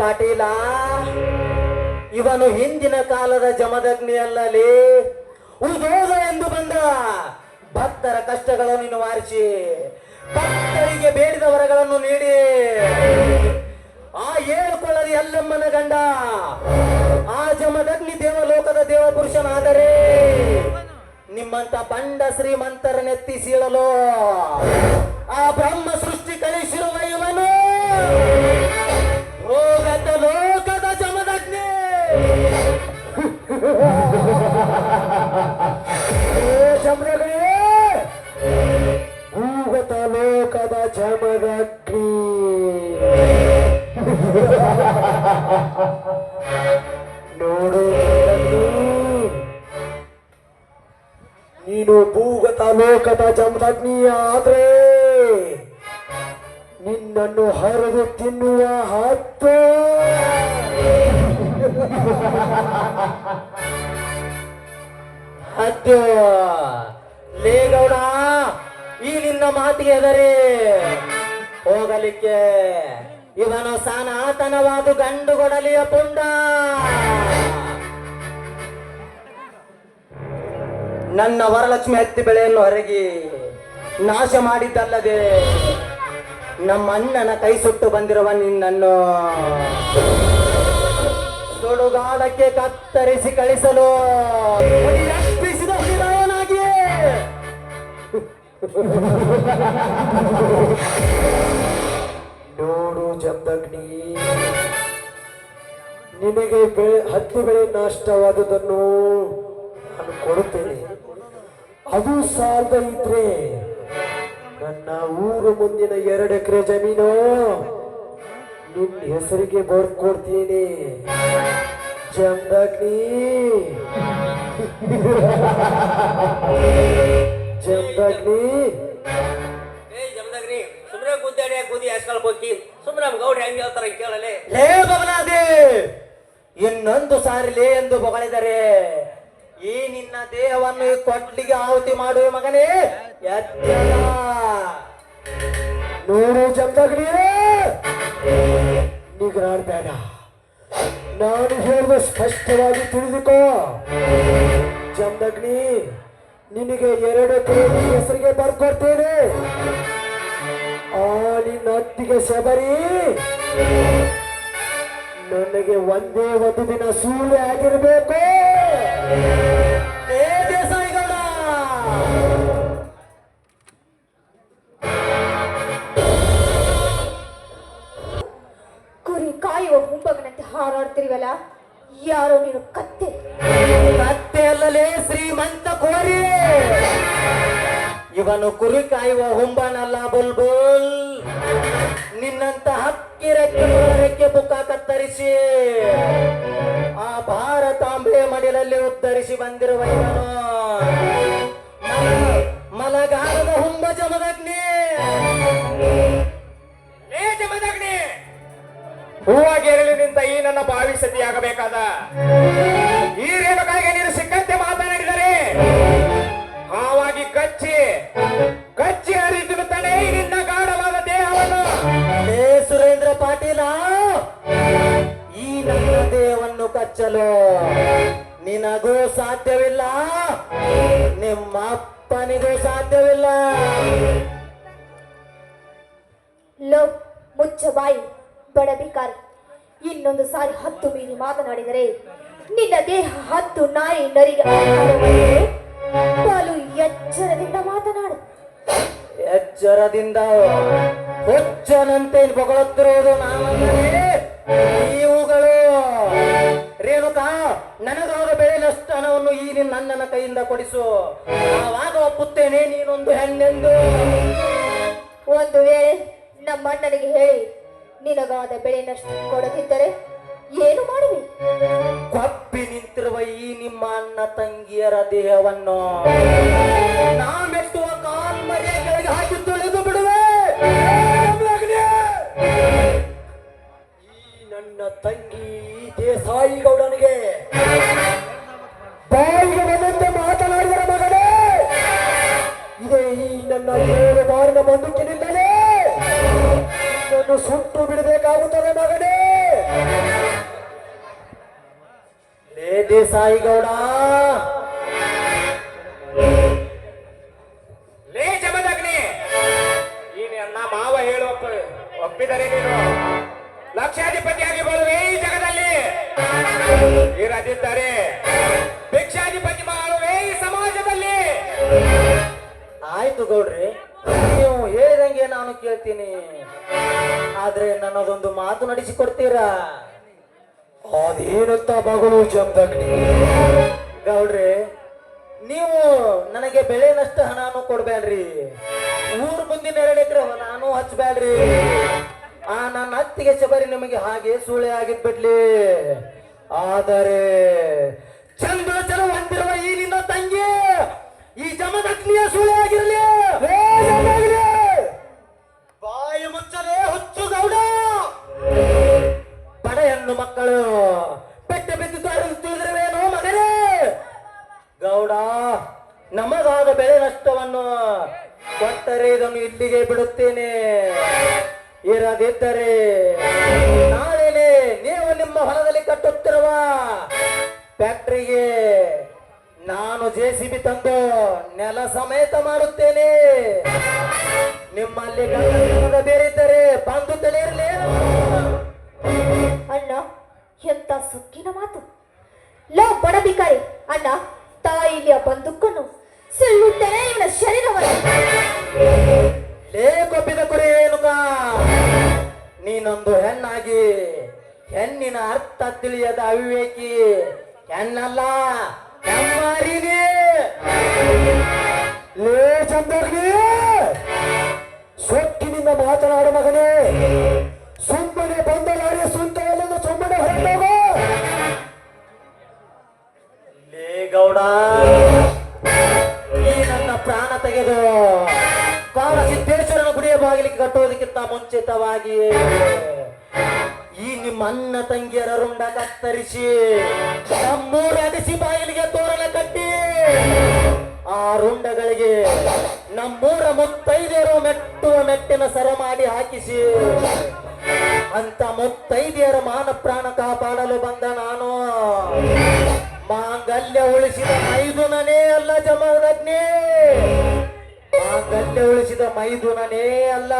ಪಾಟೀಲ. ಇವನು ಹಿಂದಿನ ಕಾಲದ ಜಮದಗ್ನಿ ಅಲ್ಲಲಿ ಉದೋಗ ಎಂದು ಬಂದ. ಭಕ್ತರ ಕಷ್ಟಗಳನ್ನು ನಿವಾರಿಸಿ ಭಕ್ತರಿಗೆ ಬೇಡಿದ ವರಗಳನ್ನು ನೀಡಿ. ಆ ಏಳು ಕೊಳ್ಳದ ಎಲ್ಲಮ್ಮನ ಗಂಡ. ಆ ಜಮದಗ್ನಿ ದೇವಲೋಕದ ದೇವ ಪುರುಷನಾದರೆ ನಿಮ್ಮಂತ ಬಂಡ ಶ್ರೀಮಂತರನೆತ್ತಿ ಸೀಳಲು. ಆ ಬ್ರಹ್ಮ ಜಮದಗ್ನಿ ಭೂಗತ ಲೋಕದ ಜಮದಗ್ನಿ ನೋಡು. ನೀನು ಭೂಗತ ಲೋಕದ ಜಮದಗ್ನಿ ಆದ್ರೆ ನಿನ್ನನ್ನು ಹರಿದು ತಿನ್ನುವ ಹತ್ತು. ಹತ್ತು ಲೇಗೌಡ, ಈ ನಿನ್ನ ಮಾತಿಗೆ ಎದರಿ ಹೋಗಲಿಕ್ಕೆ ಇವನು ಸನಾತನವಾದ ಗಂಡು ಕೊಡಲಿಯ ಪುಂಡ. ನನ್ನ ವರಲಕ್ಷ್ಮಿ ಹತ್ತಿ ಬೆಳೆಯನ್ನು ಹೊರಗಿ ನಾಶ ಮಾಡಿದ್ದಲ್ಲದೆ ನಮ್ಮ ಅಣ್ಣನ ಕೈ ಸುಟ್ಟು ಬಂದಿರುವ ನಿನ್ನನ್ನು ಸುಡುಗಾಡಕ್ಕೆ ಕತ್ತರಿಸಿ ಕಳಿಸಲು. ನೋಡು ಜಮದಗ್ನಿ ನಿನಗೆ ಬೆಳೆ ಹತ್ತಿ ಬೆಳೆ ನಾಷ್ಟವಾದದನ್ನು ನಾನು ಕೊಡುತ್ತೇನೆ. ಅದು ಸಾಲದ ಇದ್ರೆ ನನ್ನ ಊರು ಮುಂದಿನ ಎರಡು ಎಕರೆ ಜಮೀನು ನಿನ್ನ ಹೆಸರಿಗೆ ಬರ್ಕೊಡ್ತೀನಿ. ಜಮದಗ್ನಿ ಜಮದಗ್ನಿ ಏ ಜಮದಗ್ರಿ ಸುಮ್ಮನೆ ಗುದ್ದಾಡಿ ಗುದಿ ಹಾಸ್ಕೊಳಕ್ ಹೋಗಿ? ಸುಮ್ಮನೆ ನಮ್ ಗೌಡ್ರಿ ಹೆಂಗ್ ಹೇಳ್ತಾರ ಕೇಳಲೆ. ಲೇ ಬಬಲಾದೆ ಇನ್ನೊಂದು ಸಾರಿ ಲೇ ಎಂದು ಬೊಗಳಿದರೆ ಈ ನಿನ್ನ ದೇಹವನ್ನು ಕೊಡ್ಲಿಗೆ ಆಹುತಿ ಮಾಡುವ ಮಗನೇ. ಎಚ್ಚರ ನೋಡು ಜಮದಗ್ನಿ ನಿಗ್ರಾಡ್ಬೇಡ. ನಾನು ಹೇಳುವ ಸ್ಪಷ್ಟವಾಗಿ ತಿಳಿದುಕೋ. ಜಮದಗ್ನಿ ನಿನಗೆ ಎರಡು ಕೇಳಿ ಹೆಸರಿಗೆ ಬರ್ಕೊಡ್ತೇನೆ. ಆ ನಿನ್ನ ಹತ್ತಿಗೆ ಶಬರಿ. ನನಗೆ ಒಂದೇ ಒಂದು ದಿನ ಸೂರ್ಯ ಆಗಿರಬೇಕು. ಕುರಿ ಕಾಯುವ ಮುಂಬಗನಂತೆ ಹಾರಾಡ್ತಿರುವಲ್ಲ? ಯಾರೋ ನೀನು ಕತ್ತೆ. ಕತ್ತೆ ಅಲ್ಲಲೇ ಶ್ರೀಮಂತ ಇವನು ಕುರಿ ಕಾಯುವ ಹುಂಬನಲ್ಲ ಬುಲ್ಬುಲ್ ನಿನ್ನಂತ ಹಕ್ಕಿ ರೆಕ್ಕೆ ರೆಕ್ಕೆ ಕತ್ತರಿಸಿ. ಆ ಭಾರತಾಂಬೆ ಮಡಿಲಲ್ಲಿ ಉತ್ತರಿಸಿ ಬಂದಿರುವ ಇವನು. ಹುಂಬ ಜಮದಗ್ನಿ. ಜಮದಗ್ನಿ. ಹೂವಾಗೇರಲಿ ನಿಂತ ಈ ನನ್ನ ಬಾವಿ ಸತಿಯಾಗಬೇಕಾದ. ಪಾಟೀಲ ಈ ನಮ್ಮ ದೇಹವನ್ನು ಕಚ್ಚಲು ನಿನಗೂ ಸಾಧ್ಯವಿಲ್ಲ. ನಿಮ್ಮ ಅಪ್ಪನಿಗೂ ಸಾಧ್ಯವಿಲ್ಲ. ಲೋ ಮುಚ್ಚ ಬಾಯಿ ಬಡ ಬಿಕಾರಿ ಇನ್ನೊಂದು ಸಾರಿ ಹತ್ತು ಮೀರಿ ಮಾತನಾಡಿದರೆ ನಿನ್ನ ದೇಹ ಹತ್ತು ನಾಯಿ ನರಿಗೆ. ಬಲು ಎಚ್ಚರದಿಂದ ಮಾತನಾಡು. ಎಚ್ಚರದಿಂದ ಹುಚ್ಚನಂತೆ ಬೊಗಳುತ್ತಿರುವುದು ನಾನಂದರೆ ಇವುಗಳು ರೇಣುಕಾ ನನಗಾದ ಬೆಳೆ ನಷ್ಟ ಹಣವನ್ನು ಈ ನಿನ್ನ ಅಣ್ಣನ ಕೈಯಿಂದ ಕೊಡಿಸು. ಆವಾಗ ಒಪ್ಪುತ್ತೇನೆ ನೀನೊಂದು ಹೆಣ್ಣೆಂದು. ಒಂದು ವೇಳೆ ನಮ್ಮ ಅಣ್ಣನಿಗೆ ಹೇಳಿ ನಿನಗಾದ ಬೆಳೆನಷ್ಟು ಕೊಡದಿದ್ದರೆ ಏನು ಮಾಡುವೆ? ಕಪ್ಪಿ ನಿಂತಿರುವ ಈ ನಿಮ್ಮ ಅಣ್ಣ ತಂಗಿಯರ ದೇಹವನ್ನು ನಾ ಮೆಟ್ಟುವ ಕಾಲ್ಮರಿಯ ಸುಟ್ಟು ಬಿಡಬೇಕಾಗುತ್ತದೆ ಮಗನೇ. ಲೇಡಿ ಸಾಯಿಗೌಡ. ಲೇ ಜಮದಗ್ನಿ. ಈ ನನ್ನ ಮಾವ ಹೇಳು ಒಪ್ಪಿದರೆ ನೀನು. ಲಕ್ಷಾಧಿಪತಿಯಾಗಿ ಬರುವೆ ಈ ಜಗದಲ್ಲಿ. ಇರದಿದ್ದರೆ ಭಿಕ್ಷಾಧಿಪತಿ ಮಾಡುವೆ ಈ ಸಮಾಜದಲ್ಲಿ. ಆಯ್ತು ಗೌಡ್ರಿ ನಾನು ಕೇಳ್ತೀನಿ. ಆದ್ರೆ ನನ್ನದೊಂದು ಮಾತು ನಡೆಸಿಕೊಡ್ತೀರಾ? ಅದೇನಂತ ಮಗಳು ಚಂದಗ್ನಿ? ಗೌಡ್ರಿ ನೀವು ನನಗೆ ಬೆಳೆ ನಷ್ಟ ಹಣನು ಕೊಡ್ಬೇಡ್ರಿ. ಊರ್ ಮುಂದಿನ ಎರಡು ಎಕರೆ ನಾನು ಹಚ್ಚಬೇಡ್ರಿ ಆ ನನ್ನ ಅತ್ತಿಗೆ ಶಬರಿ ನಿಮಗೆ ಹಾಗೆ ಸೂಳೆ ಆಗಿದ್ಬಿಡ್ಲಿ. ಆದರೆ ಚಂದ್ರ ಚಲ ಹೊಂದಿರುವ ಈ ನಿನ್ನ ತಂಗಿ ಈ ಜಮದಗ್ನಿಯ ಸೂಳೆ ಆಗಿರಲಿ. ಕಟ್ಟುತ್ತಿರುವ ಫ್ಯಾಕ್ಟ್ರಿಗೆ ನಾನು ಜೆ ಸಿ ಬಿ ತಂದು ನೆಲ ಸಮೇತ ಮಾಡುತ್ತೇನೆ. ನಿಮ್ಮಲ್ಲಿ ಬೇರಿದ್ದರೆ ಬಂದು ತಿಳಿಯಲೇನು ಅಣ್ಣ ಎಂತ ಸುಕ್ಕಿನ ಮಾತು. ಲೋ ಬಡ ಬಿಕಾರಿ ಅಣ್ಣ ತಾಯಿಯ ಬಂದುಕ್ಕನ್ನು ಸಿಳ್ಳುತ್ತೇನೆ ಇವನ ಶರೀರವನ್ನು. ಲೇ ಕೊಬ್ಬಿದ ಕುರಿ ಏನುಗ? ನೀನೊಂದು ಹೆಣ್ಣಾಗಿ ಹೆಣ್ಣಿನ ಅರ್ಥ ತಿಳಿಯದ ಅವಿವೇಕಿ. ಹೆಣ್ಣಲ್ಲ ಹೆಮ್ಮಾರಿನಿ ಲೇ ಸೊಕ್ಕಿನಿಂದ ಮಾತನಾಡು ಮಗನೇ. ಸುಮ್ಮನೆ ಬಂದ ಸುಂಟವನ್ನು ಸುಮ್ಮನೆ ಹೊರಟೋಗು. ಲೇ ಗೌಡ ಈ ನನ್ನ ಪ್ರಾಣ ತೆಗೆದು ಕಾಲ ಸಿದ್ದೇಶ್ವರನ ಗುಡಿಯ ಬಾಗಿಲಿಗೆ ಕಟ್ಟೋದಕ್ಕಿಂತ ಮುಂಚಿತವಾಗಿ ಈ ನಿಮ್ಮ ತಂಗಿಯರ ರುಂಡ ಕತ್ತರಿಸಿ ನಮ್ಮೂರ ಅಗಸಿ ಬಾಗಿಲಿಗೆ ತೋರಣ ಕಟ್ಟಿ. ಆ ರುಂಡಗಳಿಗೆ ನಮ್ಮೂರ ಮುತ್ತೈದೆಯರು ಮೆಟ್ಟುವ ಮೆಟ್ಟಿನ ಸರ ಮಾಡಿ ಹಾಕಿಸಿ. ಅಂತ ಮುತ್ತೈದೆಯರ ಮಾನ ಪ್ರಾಣ ಕಾಪಾಡಲು ಬಂದ ನಾನು. ಮಾಂಗಲ್ಯ ಉಳಿಸಿದ ಮೈದುನನೇ ಅಲ್ಲ ಜಮದಗ್ನಿ. ಮಾಂಗಲ್ಯ ಉಳಿಸಿದ ಮೈದುನನೇ ಅಲ್ಲ.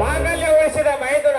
ಮಾಂಗಲ್ಯ ಉಳಿಸಿದ ಮೈದುನ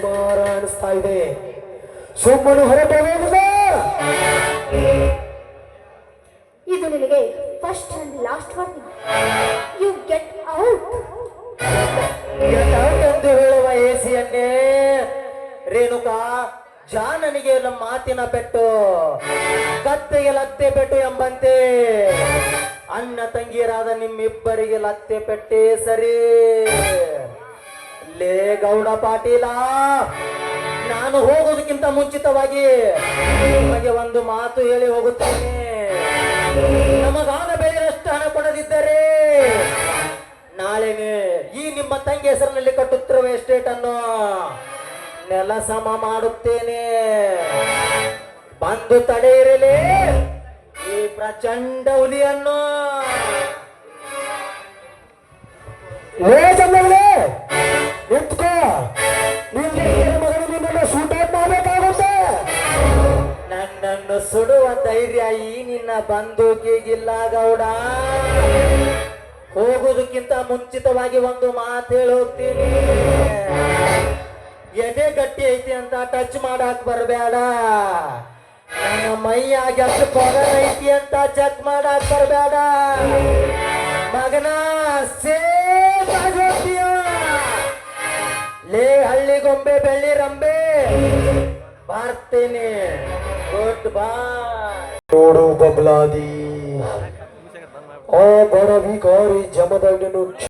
ಸುಮಾರು ಅನಿಸ್ತಾ ಇದೆ. ಸುಮ್ಮನೆ ಹೊರಟೋಗುವುದ ಇದು ನಿನಗೆ first and last warning you get out ಎಂದು ಹೇಳುವ ಎಸಿಯನ್ನೇ ರೇಣುಕಾ ಜಾನನಿಗೆ ನಮ್ಮ ಮಾತಿನ ಪೆಟ್ಟು ಕತ್ತೆಗೆ ಲತ್ತೆ ಪೆಟ್ಟು ಎಂಬಂತೆ. ಅಣ್ಣ ತಂಗಿಯರಾದ ನಿಮ್ಮಿಬ್ಬರಿಗೆ ಲತ್ತೆ ಪೆಟ್ಟೆ ಸರಿ. ಲೇ ಗೌಡ ಪಾಟೀಲ. ನಾನು ಹೋಗೋದಕ್ಕಿಂತ ಮುಂಚಿತವಾಗಿ ನಿಮಗೆ ಒಂದು ಮಾತು ಹೇಳಿ ಹೋಗುತ್ತೇನೆ. ನಮಗಾದ ಬೆಳೆಯಷ್ಟು ಹಣ ಕೊಡದಿದ್ದರೆ ನಾಳೆನೆ ಈ ನಿಮ್ಮ ತಂಗಿ ಹೆಸರಿನಲ್ಲಿ ಕಟ್ಟುತ್ತಿರುವ ಎಸ್ಟೇಟ್ ಅನ್ನು ನೆಲ ಸಮ ಮಾಡುತ್ತೇನೆ. ಬಂದು ತಡೆಯಿರಲಿ ಈ ಪ್ರಚಂಡ ಹುಲಿಯನ್ನು. ನನ್ನನ್ನು ಸುಡುವ ಧೈರ್ಯ ಈ ನಿನ್ನ ಬಂದೂಕಿಗಿಲ್ಲ ಗೌಡ ಹೋಗುವುದಕ್ಕಿಂತ ಮುಂಚಿತವಾಗಿ ಒಂದು ಮಾತು ಹೇಳೋಗ್ತೀನಿ ಎದೆ ಗಟ್ಟಿ ಐತಿ ಅಂತ ಟಚ್ ಮಾಡಕ್ ಬರಬೇಡ ನನ್ನ ಮೈಯಾಗ ಎಷ್ಟು ಪೊಗರ್ ಐತಿ ಅಂತ ಚೆಕ್ ಮಾಡಕ್ ಬರಬೇಡ ಮಗನ ಸೇಫ್ ಲೇ ಹಳ್ಳಿ ಗೊಂಬೆ ಬೆಳ್ಳಿ ರಂಬೆ. ಬರ್ತೇನೆ. ಗುಡ್ ಬಾಯ್ ನೋಡು ಬಬ್ಲಾದಿ ಆ ಬಡ ಭಿಕಾರಿ ಜಮದಗ್ನನು